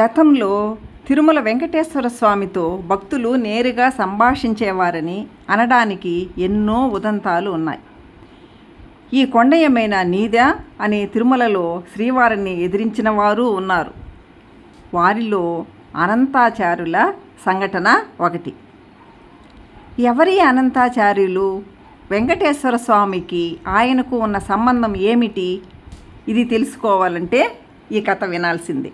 గతంలో తిరుమల వెంకటేశ్వర స్వామితో భక్తులు నేరుగా సంభాషించేవారని అనడానికి ఎన్నో ఉదంతాలు ఉన్నాయి. ఈ కొండయమైన నీద నీదా అనే తిరుమలలో శ్రీవారిని ఎదిరించిన వారు ఉన్నారు. వారిలో అనంతాచారుల సంఘటన ఒకటి. ఎవరి అనంతాచార్యులు? వెంకటేశ్వర స్వామికి ఆయనకు ఉన్న సంబంధం ఏమిటి? ఇది తెలుసుకోవాలంటే ఈ కథ వినాల్సిందే.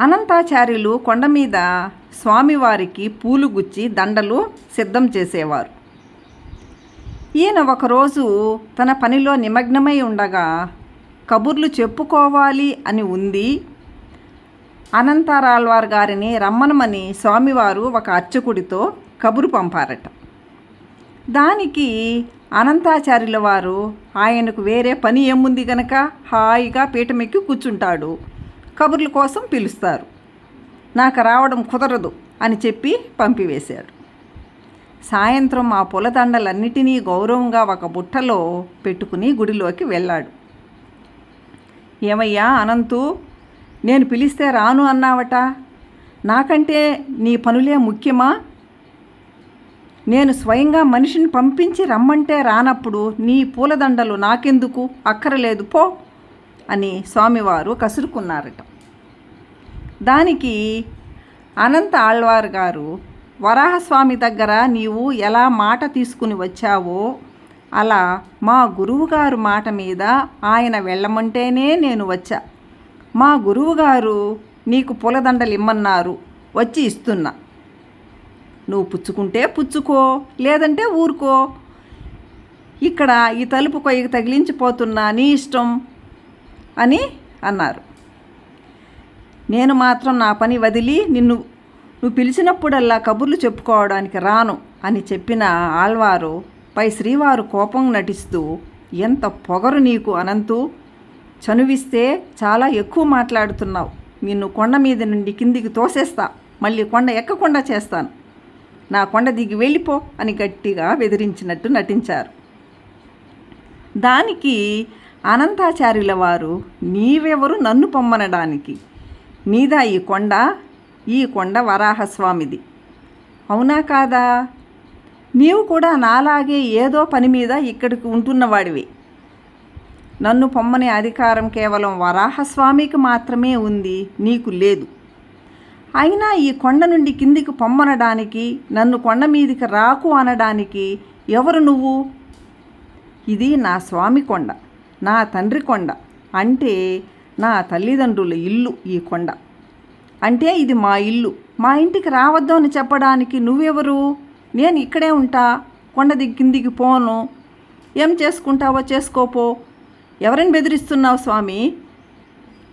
అనంతాచార్యులు కొండ మీద స్వామివారికి పూలు గుచ్చి దండలు సిద్ధం చేసేవారు. ఈయన ఒకరోజు తన పనిలో నిమగ్నమై ఉండగా కబుర్లు చెప్పుకోవాలి అని ఉంది. అనంతారాల్వార్ గారిని రమ్మనమని స్వామివారు ఒక అర్చకుడితో కబురు పంపారట. దానికి అనంతాచార్యుల వారు ఆయనకు వేరే పని ఏముంది గనక హాయిగా పీఠమెక్కి కూర్చుంటాడు. కబుర్ల కోసం పిలుస్తారు. నాకు రావడం కుదరదు అని చెప్పి పంపివేశాడు. సాయంత్రం ఆ పూలదండలన్నిటినీ గౌరవంగా ఒక బుట్టలో పెట్టుకుని గుడిలోకి వెళ్ళాడు. ఏమయ్యా అనంతు నేను పిలిస్తే రాను అన్నావట. నాకంటే నీ పనులే ముఖ్యమా? నేను స్వయంగా మనిషిని పంపించి రమ్మంటే రానప్పుడు నీ పూలదండలు నాకెందుకు? అక్కరలేదు. పో. అని స్వామివారు కసురుకున్నారట. దానికి అనంత ఆళ్వార్ గారు వరాహస్వామి దగ్గర నీవు ఎలా మాట తీసుకుని వచ్చావో అలా మా గురువుగారు మాట మీద ఆయన వెళ్ళమంటేనే నేను వచ్చా. మా గురువుగారు నీకు పూలదండలు ఇమ్మన్నారు వచ్చి ఇస్తున్నా. నువ్వు పుచ్చుకుంటే పుచ్చుకో లేదంటే ఊరుకో. ఇక్కడ ఈ తలుపు కొయ్యకు తగిలించిపోతున్నా నీ ఇష్టం. అని అన్నారు. నేను మాత్రం నా పని వదిలి నిన్ను నువ్వు పిలిచినప్పుడల్లా కబుర్లు చెప్పుకోవడానికి రాను అని చెప్పిన ఆళ్వారు పై శ్రీవారు కోపం నటిస్తూ ఎంత పొగరు నీకు అనంతు చనువిస్తే చాలా ఎక్కువ మాట్లాడుతున్నావు. నిన్ను కొండ మీద నుండి కిందికి తోసేస్తా. మళ్ళీ కొండ ఎక్కకుండా చేస్తాను. నా కొండ దిగి వెళ్ళిపో అని గట్టిగా బెదిరించినట్టు నటించారు. దానికి అనంతాచార్యుల వారు నీవెవరు నన్ను పొమ్మనడానికి? నీదా ఈ కొండ? ఈ కొండ వరాహస్వామిది. అవునా కాదా? నీవు కూడా నాలాగే ఏదో పని మీద ఇక్కడికి ఉంటున్నవాడివి. నన్ను పొమ్మనే అధికారం కేవలం వరాహస్వామికి మాత్రమే ఉంది నీకు లేదు. అయినా ఈ కొండ నుండి కిందికి పొమ్మనడానికి నన్ను కొండ మీదికి రాకు అనడానికి ఎవరు నువ్వు? ఇది నా స్వామి కొండ. నా తండ్రి కొండ అంటే నా తల్లిదండ్రుల ఇల్లు ఈ కొండ. అంటే ఇది మా ఇల్లు. మా ఇంటికి రావద్దు అని చెప్పడానికి నువ్వెవరు? నేను ఇక్కడే ఉంటా. కొండ కిందికి పోను. ఏం చేసుకుంటావో చేసుకోపో. ఎవరిని బెదిరిస్తున్నావు స్వామి?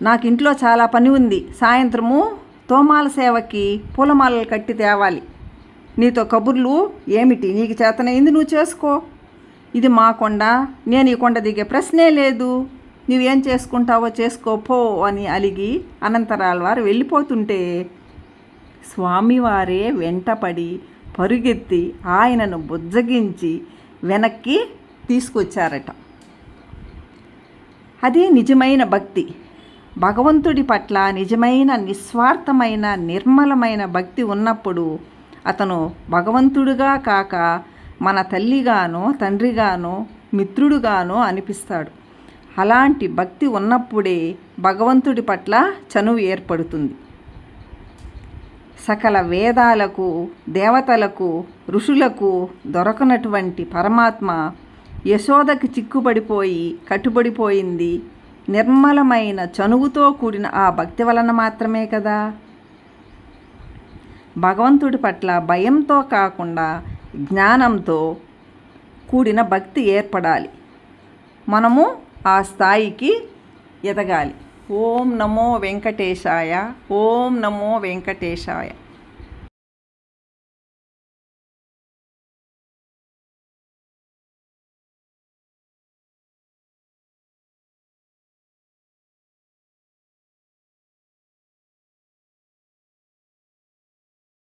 నాకు ఇంట్లో చాలా పని ఉంది. సాయంత్రము తోమాల సేవకి పూలమాలలు కట్టి తేవాలి. నీతో కబుర్లు ఏమిటి? నీకు చేతనైంది నువ్వు చేసుకో. ఇది మా కొండ నేను ఈ కొండ దిగే ప్రశ్నే లేదు. నువ్వేం చేసుకుంటావో చేసుకోపో అని అలిగి అనంతరాల్వారు వెళ్ళిపోతుంటే స్వామివారే వెంటపడి పరుగెత్తి ఆయనను బుజ్జగించి వెనక్కి తీసుకొచ్చారట. అదే నిజమైన భక్తి. భగవంతుడి పట్ల నిజమైన నిస్వార్థమైన నిర్మలమైన భక్తి ఉన్నప్పుడు అతను భగవంతుడుగా కాక మన తల్లిగానో తండ్రిగానో మిత్రుడుగానో అనిపిస్తాడు. అలాంటి భక్తి ఉన్నప్పుడే భగవంతుడి పట్ల చనువు ఏర్పడుతుంది. సకల వేదాలకు దేవతలకు ఋషులకు దొరకనటువంటి పరమాత్మ యశోదకి చిక్కుబడిపోయి కట్టుబడిపోయింది. నిర్మలమైన చనువుతో కూడిన ఆ భక్తి వలన మాత్రమే కదా? భగవంతుడి పట్ల భయంతో కాకుండా జ్ఞానంతో కూడిన భక్తి ఏర్పడాలి. మనము ఆ స్థాయికి ఎదగాలి. ఓం నమో వెంకటేశాయ ఓం నమో వెంకటేశాయ.